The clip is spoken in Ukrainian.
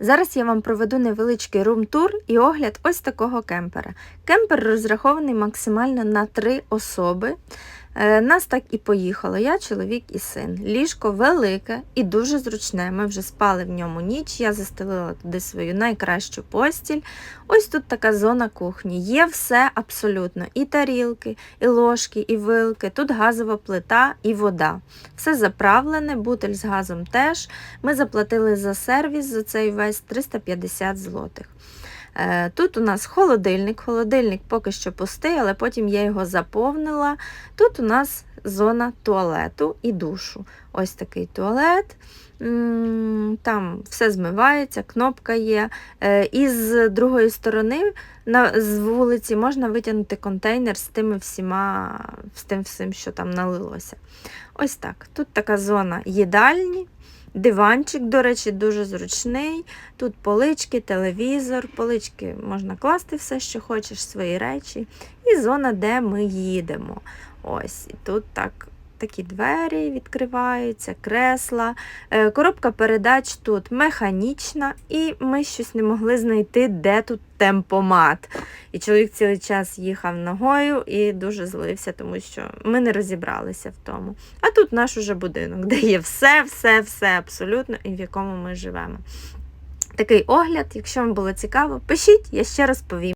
Зараз я вам проведу невеличкий рум-тур і огляд ось такого кемпера. Кемпер розрахований максимально на три особи. Е, Нас так і поїхало. Я, чоловік і син. Ліжко велике і дуже зручне. Ми вже спали в ньому ніч. Я застелила туди свою найкращу постіль. Ось тут така зона кухні. Є все абсолютно: і тарілки, і ложки, і вилки. Тут газова плита і вода. Все заправлене, бутель з газом теж. Ми заплатили за сервіс за цей весь 350 злотих. Е, Тут у нас холодильник. Холодильник поки що пустий, але потім я його заповнила. Тут у нас зона туалету і душу. Ось такий туалет. Там все змивається, кнопка є. Е, І з другої сторони з вулиці можна витягнути контейнер з тими всіма, з тим всім, що там налилося. Ось так. Тут така зона їдальні. Диванчик, до речі, дуже зручний. Тут полички, телевізор, полички можна класти все, що хочеш, свої речі. І зона, де ми їдемо. Ось, і тут так. Такі двері відкриваються, кресла. Е, Коробка передач тут механічна, і ми щось не могли знайти, де тут темпомат. І чоловік цілий час їхав ногою і дуже злився, тому що ми не розібралися в тому. А тут наш уже будинок, де є все, все, все абсолютно, і в якому ми живемо. Такий огляд, якщо вам було цікаво, пишіть, я ще розповім.